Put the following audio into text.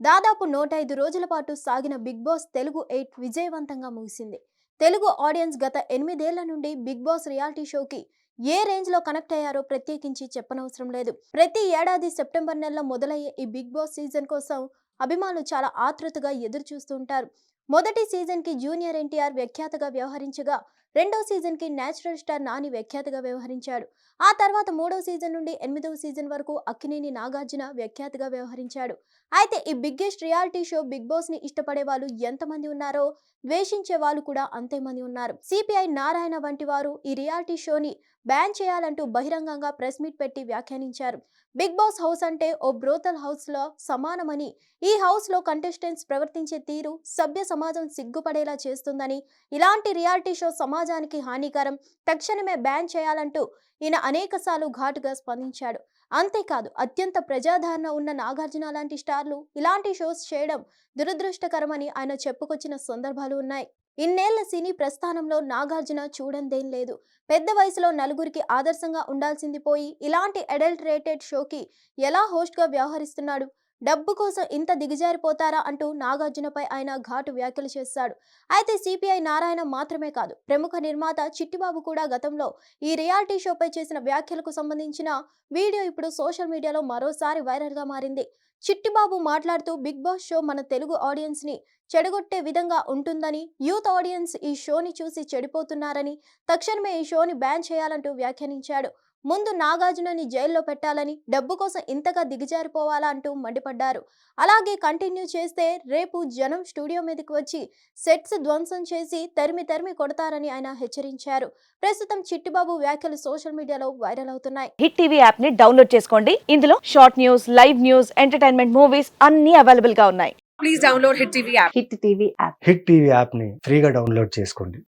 దాదాపు నూట ఐదు రోజుల పాటు సాగిన బిగ్ బాస్ తెలుగు ఎయిట్ విజయవంతంగా ముగిసింది. తెలుగు ఆడియన్స్ గత ఎనిమిదేళ్ళ నుండి బిగ్ బాస్ రియాలిటీ షోకి ఏ రేంజ్లో కనెక్ట్ అయ్యారో ప్రత్యేకించి చెప్పనవసరం లేదు. ప్రతి ఏడాది సెప్టెంబర్ నెలలో మొదలయ్యే ఈ బిగ్ బాస్ సీజన్ కోసం అభిమానులు చాలా ఆతృతగా ఎదురు చూస్తుంటారు మొదటి సీజన్కి జూనియర్ ఎన్టీఆర్ వ్యఖ్యాతగా వ్యవహరించగా రెండో సీజన్కి నేచురల్ స్టార్ నాని వ్యఖ్యాతగా వ్యవహరించాడు. ఆ తర్వాత మూడో సీజన్ నుండి ఎనిమిదవ సీజన్ వరకు అక్కినేని నాగార్జున వ్యఖ్యాతగా వ్యవహరించాడు. అయితే ఈ బిగ్గెస్ట్ రియాలిటీ షో బిగ్ బాస్ని ఇష్టపడే వాళ్ళు ఎంతమంది ఉన్నారో ద్వేషించే వాళ్ళు కూడా అంతే మంది ఉన్నారు. సిపిఐ నారాయణ వంటి వారు ఈ రియాలిటీ షోని బ్యాన్ చేయాలంటూ బహిరంగంగా ప్రెస్ మీట్ పెట్టి వ్యాఖ్యానించారు. బిగ్ బాస్ హౌస్ అంటే ఓ బ్రోతల్ హౌస్లో సమానమని ఈ హౌస్లో కంటెస్టెంట్స్ ప్రవర్తించే తీరు సభ్య సమాజం సిగ్గుపడేలా చేస్తుందని ఇలాంటి రియాలిటీ షో సమాజానికి హానికరం తక్షణమే బ్యాన్ చేయాలంటూ ఈయన అనేకసార్లు ఘాటుగా స్పందించాడు. అంతేకాదు అత్యంత ప్రజాదరణ ఉన్న నాగార్జున లాంటి స్టార్లు ఇలాంటి షోస్ చేయడం దురదృష్టకరమని ఆయన చెప్పుకొచ్చిన సందర్భాలు ఉన్నాయి. ఇన్నేళ్ళ సినీ ప్రస్థానంలో నాగార్జున చూడందేం లేదు. పెద్ద వయసులో నలుగురికి ఆదర్శంగా ఉండాల్సింది పోయి ఇలాంటి అడల్ట్ రేటెడ్ షోకి ఎలా హోస్ట్గా వ్యవహరిస్తున్నాడు? డబ్బు కోసం ఇంత దిగజారిపోతారా అంటూ నాగార్జునపై ఆయన ఘాటు వ్యాఖ్యలు చేశాడు. అయితే సిపిఐ నారాయణ మాత్రమే కాదు ప్రముఖ నిర్మాత చిట్టిబాబు కూడా గతంలో ఈ రియాలిటీ షోపై చేసిన వ్యాఖ్యలకు సంబంధించిన వీడియో ఇప్పుడు సోషల్ మీడియాలో మరోసారి వైరల్గా మారింది. చిట్టిబాబు మాట్లాడుతూ బిగ్ బాస్ షో మన తెలుగు ఆడియన్స్ని చెడగొట్టే విధంగా ఉంటుందని యూత్ ఆడియన్స్ ఈ షోని చూసి చెడిపోతున్నారని తక్షణమే ఈ షోని బ్యాన్ చేయాలంటూ వ్యాఖ్యానించాడు. ముందు నాగార్జునని జైల్లో పెట్టాలని డబ్బు కోసం ఇంతగా దిగజారిపోవాలా అంటూ మండిపడ్డారు. అలాగే కంటిన్యూ చేస్తే రేపు జనం స్టూడియో మీదకి వచ్చి సెట్స్ ధ్వంసం చేసి తరిమి తరిమి కొడతారని ఆయన హెచ్చరించారు. ప్రస్తుతం చిట్టిబాబు వ్యాఖ్యలు సోషల్ మీడియాలో వైరల్ అవుతున్నాయి. హిట్ టీవీ యాప్ని డౌన్లోడ్ చేసుకోండి. ఇందులో short news live news entertainment movies అన్ని అవైలబుల్గా ఉన్నాయి. please download Hit TV app. Hit TV app. Hit TV యాప్ని ఫ్రీగా డౌన్లోడ్ చేసుకోండి.